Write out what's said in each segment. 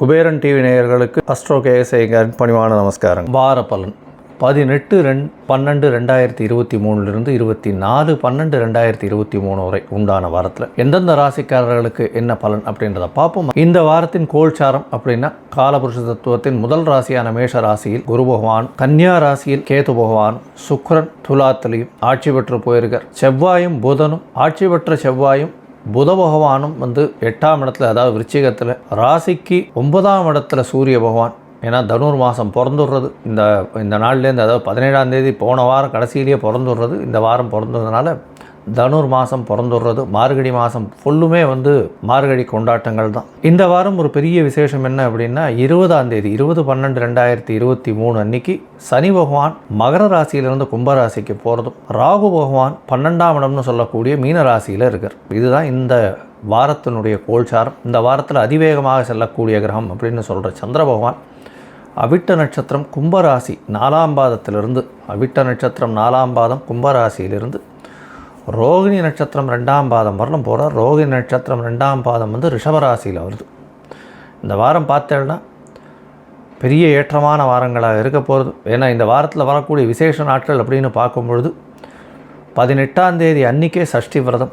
Kuberan TV நேயர்களுக்கு astro கேஎஸ்ஐகரின் பணிவான நமஸ்காரம் வார பலன் பதினெட்டு ரெண் பன்னெண்டு ரெண்டாயிரத்தி இருபத்தி மூணுலேருந்து இருபத்தி நாலு பன்னெண்டு ரெண்டாயிரத்தி இருபத்தி மூணு வரை உண்டான வாரத்தில். எந்தெந்த ராசிக்காரர்களுக்கு என்ன பலன் அப்படின்றத பார்ப்போம். இந்த வாரத்தின் கோல்சாரம் அப்படின்னா காலபுருஷ தத்துவத்தின் முதல் ராசியான மேஷ ராசியில் குரு பகவான் கன்னியா ராசியில் கேது பகவான் சுக்ரன் துலாத்திலையும் ஆட்சி பெற்று போயிருக்கார். செவ்வாயும் புதனும் ஆட்சி பெற்ற செவ்வாயும் புத பகவானும் வந்து எட்டாம் இடத்துல அதாவது விருச்சிகத்தில் ராசிக்கு ஒன்பதாம் இடத்துல சூரிய பகவான் ஏன்னா தனுர் மாதம் பிறந்துடுறது. இந்த இந்த நாள்லேருந்து அதாவது பதினேழாம் தேதி போன வாரம் கடைசியிலேயே பிறந்துடுறது. இந்த வாரம் பிறந்ததுனால தனுர் மாதம் பிறந்துடுறது. மார்கழி மாதம் ஃபுல்லுமே வந்து மார்கழி கொண்டாட்டங்கள் தான். இந்த வாரம் ஒரு பெரிய விசேஷம் என்ன அப்படின்னா இருபதாம் தேதி இருபது பன்னெண்டு ரெண்டாயிரத்தி இருபத்தி மூணு அன்னைக்கு சனி பகவான் மகர ராசியிலிருந்து கும்பராசிக்கு போகிறதும் ராகு பகவான் பன்னெண்டாம் இடம்னு சொல்லக்கூடிய மீன ராசியில் இருக்கார். இதுதான் இந்த வாரத்தினுடைய கோல்சாரம். இந்த வாரத்தில் அதிவேகமாக செல்லக்கூடிய கிரகம் அப்படின்னு சொல்கிற சந்திர பகவான் அவிட்ட நட்சத்திரம் கும்பராசி நாலாம் பாதத்திலிருந்து அவிட்ட நட்சத்திரம் நாலாம் பாதம் கும்பராசியிலிருந்து ரோகிணி நட்சத்திரம் ரெண்டாம் பாதம் வரணும் போகிறார் ரோகிணி நட்சத்திரம் ரெண்டாம் பாதம் வந்து ரிஷபராசியில் வருது. இந்த வாரம் பார்த்தேன்னா பெரிய ஏற்றமான வாரங்களாக இருக்க போகிறது ஏன்னா இந்த வாரத்தில் வரக்கூடிய விசேஷ நாட்கள் அப்படின்னு பார்க்கும்பொழுது பதினெட்டாம் தேதி அன்னிக்கே சஷ்டி விரதம்.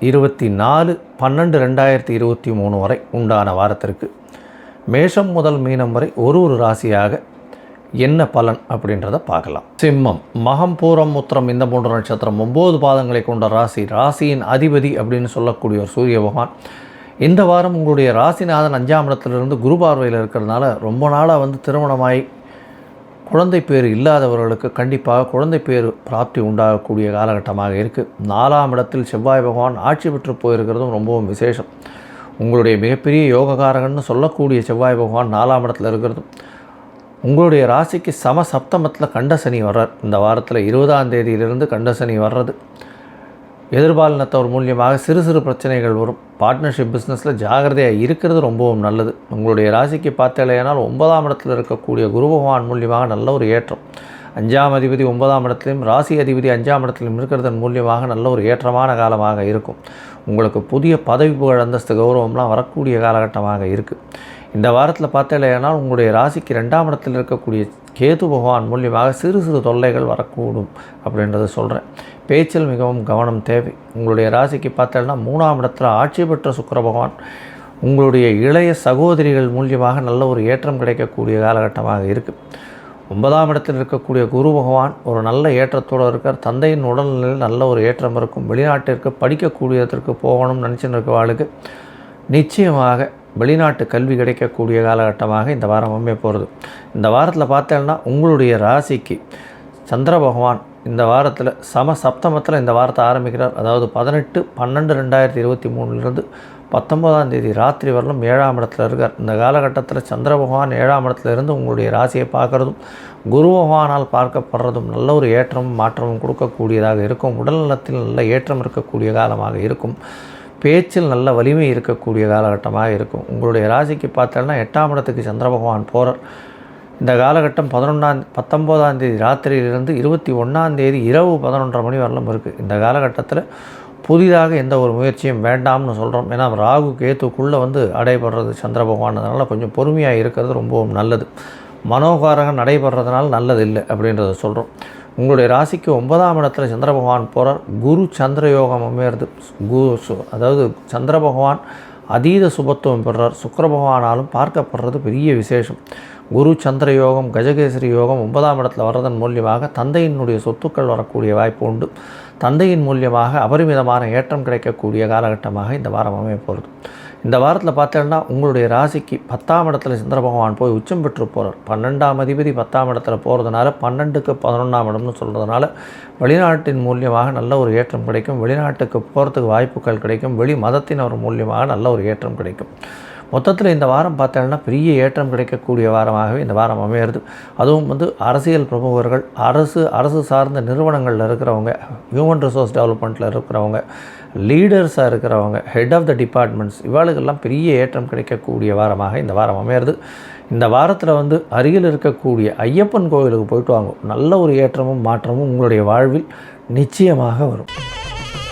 இருபத்தி நாலு பன்னெண்டு ரெண்டாயிரத்தி இருபத்தி மூணு வரை உண்டான வாரத்திற்கு மேஷம் முதல் மீனம் வரை ஒரு ஒரு ராசியாக என்ன பலன் அப்படின்றத பார்க்கலாம். சிம்மம் மகம் பூரம் உத்திரம் இந்த மூன்று நட்சத்திரம் ஒம்பது பாதங்களை கொண்ட ராசி. ராசியின் அதிபதி அப்படின்னு சொல்லக்கூடிய ஒரு சூரிய பகவான். இந்த வாரம் உங்களுடைய ராசிநாதன் அஞ்சாம் இடத்துலேருந்து குரு பார்வையில் இருக்கிறதுனால ரொம்ப நாளாக வந்து திருமணமாகி குழந்தை பேர் இல்லாதவர்களுக்கு கண்டிப்பாக குழந்தை பேர் பிராப்தி உண்டாகக்கூடிய காலகட்டமாக இருக்குது நாலாம் இடத்தில் செவ்வாய் பகவான் ஆட்சி பெற்று போயிருக்கிறதும் ரொம்பவும் விசேஷம். உங்களுடைய மிகப்பெரிய யோககாரகன்னு சொல்லக்கூடிய செவ்வாய் பகவான் நாலாம் இடத்துல இருக்கிறதும் உங்களுடைய ராசிக்கு சம சப்தமத்தில் கண்டசனி வர்றார். இந்த வாரத்தில் இருபதாம் தேதியிலிருந்து கண்டசனி வர்றது. எதிர்பாலினத்தவர் மூலியமாக சிறு சிறு பிரச்சனைகள் வரும். பார்ட்னர்ஷிப் பிஸ்னஸில் ஜாகிரதையாக இருக்கிறது ரொம்பவும் நல்லது. உங்களுடைய ராசிக்கு பார்த்தேலையானால் ஒன்பதாம் இடத்தில் இருக்கக்கூடிய குரு பகவான் மூலியமாக நல்ல ஒரு ஏற்றம். அஞ்சாம் அதிபதி ஒன்பதாம் இடத்துலையும் ராசி அதிபதி அஞ்சாம் இடத்திலும் இருக்கிறதன் மூலியமாக நல்ல ஒரு ஏற்றமான காலமாக இருக்கும். உங்களுக்கு புதிய பதவி புகழ் அந்தஸ்து கௌரவம்லாம் வரக்கூடிய காலகட்டமாக இருக்குது இந்த வாரத்தில் பார்த்தேலையானால் உங்களுடைய ராசிக்கு ரெண்டாம் இடத்தில் இருக்கக்கூடிய கேது பகவான் மூலியமாக சிறு சிறு தொல்லைகள் வரக்கூடும் அப்படின்றத சொல்கிறேன் பேச்சில் மிகவும் கவனம் தேவை. உங்களுடைய ராசிக்கு பார்த்தோன்னா மூணாம் இடத்துல ஆட்சி பெற்ற சுக்கர பகவான் உங்களுடைய இளைய சகோதரிகள் மூலியமாக நல்ல ஒரு ஏற்றம் கிடைக்கக்கூடிய காலகட்டமாக இருக்குது ஒன்பதாம் இடத்தில் இருக்கக்கூடிய குரு பகவான் ஒரு நல்ல ஏற்றத்தோடு இருக்கார். தந்தையின் உடல்நிலையில் நல்ல ஒரு ஏற்றம் இருக்கும். வெளிநாட்டிற்கு படிக்கக்கூடியதற்கு போகணும்னு நினச்சின்னு இருக்கவாளுக்கு நிச்சயமாக வெளிநாட்டு கல்வி கிடைக்கக்கூடிய காலகட்டமாக இந்த வாரம் அமைய போகிறது. இந்த வாரத்தில் பார்த்தேன்னா உங்களுடைய ராசிக்கு சந்திர பகவான் இந்த வாரத்தில் சம சப்தமத்தில் இந்த வாரத்தை ஆரம்பிக்கிறார். அதாவது பதினெட்டு பன்னெண்டு ரெண்டாயிரத்தி இருபத்தி மூணுலேருந்து பத்தொம்போதாம் தேதி ராத்திரி வரலும் ஏழாம் இடத்துல இருக்கார். இந்த காலகட்டத்தில் சந்திர பகவான் ஏழாம் இடத்துல இருந்து உங்களுடைய ராசியை பார்க்குறதும் குரு பகவானால் பார்க்கப்படுறதும் நல்ல ஒரு ஏற்றமும் மாற்றமும் கொடுக்கக்கூடியதாக இருக்கும். உடல் நலத்தில் நல்ல ஏற்றம் இருக்கக்கூடிய காலமாக இருக்கும். பேச்சில் நல்ல வலிமை இருக்கக்கூடிய காலகட்டமாக இருக்கும். உங்களுடைய ராசிக்கு பார்த்தோன்னா எட்டாம் இடத்துக்கு சந்திர பகவான் போகிறார் இந்த காலகட்டம் பதினொன்றாம் பத்தொம்போதாம் தேதி ராத்திரியிலிருந்து இருபத்தி ஒன்றாம் தேதி இரவு பதினொன்றரை மணி வரலும் இருக்குது இந்த காலகட்டத்தில் புதிதாக எந்த ஒரு முயற்சியும் வேண்டாம்னு சொல்கிறோம் ஏன்னா ராகு கேத்துக்குள்ளே வந்து அடைபடுறது சந்திர பகவான். அதனால் கொஞ்சம் பொறுமையாக இருக்கிறது ரொம்பவும் நல்லது. மனோகாரகம் நடைபெறதுனால நல்லது இல்லை அப்படின்றத சொல்கிறோம் உங்களுடைய ராசிக்கு ஒன்பதாம் இடத்துல சந்திர பகவான் போகிறார் குரு சந்திர யோகம் அமையிறது குரு சு- அதாவது சந்திர பகவான் அதீத சுபத்துவம் பெறுறார் சுக்கர பகவானாலும் பார்க்கப்படுறது பெரிய விசேஷம். குரு சந்திர யோகம் கஜகேசரி யோகம் ஒன்பதாம் இடத்துல வர்றதன் மூலியமாக தந்தையினுடைய சொத்துக்கள் வரக்கூடிய வாய்ப்பு உண்டு. தந்தையின் மூலியமாக அபரிமிதமான ஏற்றம் கிடைக்கக்கூடிய காலகட்டமாக இந்த வாரம் அமைய போகிறது இந்த வாரத்தில் பார்த்தீங்கன்னா உங்களுடைய ராசிக்கு பத்தாம் இடத்துல சந்திர பகவான் போய் உச்சம் பெற்று போகிறார் பன்னெண்டாம் அதிபதி பத்தாம் இடத்துல போகிறதுனால பன்னெண்டுக்கு பதினொன்றாம் இடம்னு சொல்கிறதுனால வெளிநாட்டின் மூலியமாக நல்ல ஒரு ஏற்றம் கிடைக்கும். வெளிநாட்டுக்கு போகிறதுக்கு வாய்ப்புகள் கிடைக்கும். வெளி ஒரு மூலியமாக நல்ல ஒரு ஏற்றம் கிடைக்கும். மொத்தத்தில் இந்த வாரம் பார்த்தோம்னா பெரிய ஏற்றம் கிடைக்கக்கூடிய வாரமாகவே இந்த வாரம் அமையிறது. அதுவும் வந்து அரசியல் பிரமுகர்கள் அரசு அரசு சார்ந்த நிறுவனங்களில் இருக்கிறவங்க ஹியூமன் ரிசோர்ஸ் டெவலப்மெண்ட்டில் இருக்கிறவங்க லீடர்ஸாக இருக்கிறவங்க ஹெட் ஆஃப் த டிபார்ட்மெண்ட்ஸ் இவாளுக்கெல்லாம் பெரிய ஏற்றம் கிடைக்கக்கூடிய வாரமாக இந்த வாரம் அமையிறது. இந்த வாரத்தில் வந்து அருகில் இருக்கக்கூடிய ஐயப்பன் கோவிலுக்கு போயிட்டு வாங்க. நல்ல ஒரு ஏற்றமும் மாற்றமும் உங்களுடைய வாழ்வில் நிச்சயமாக வரும்.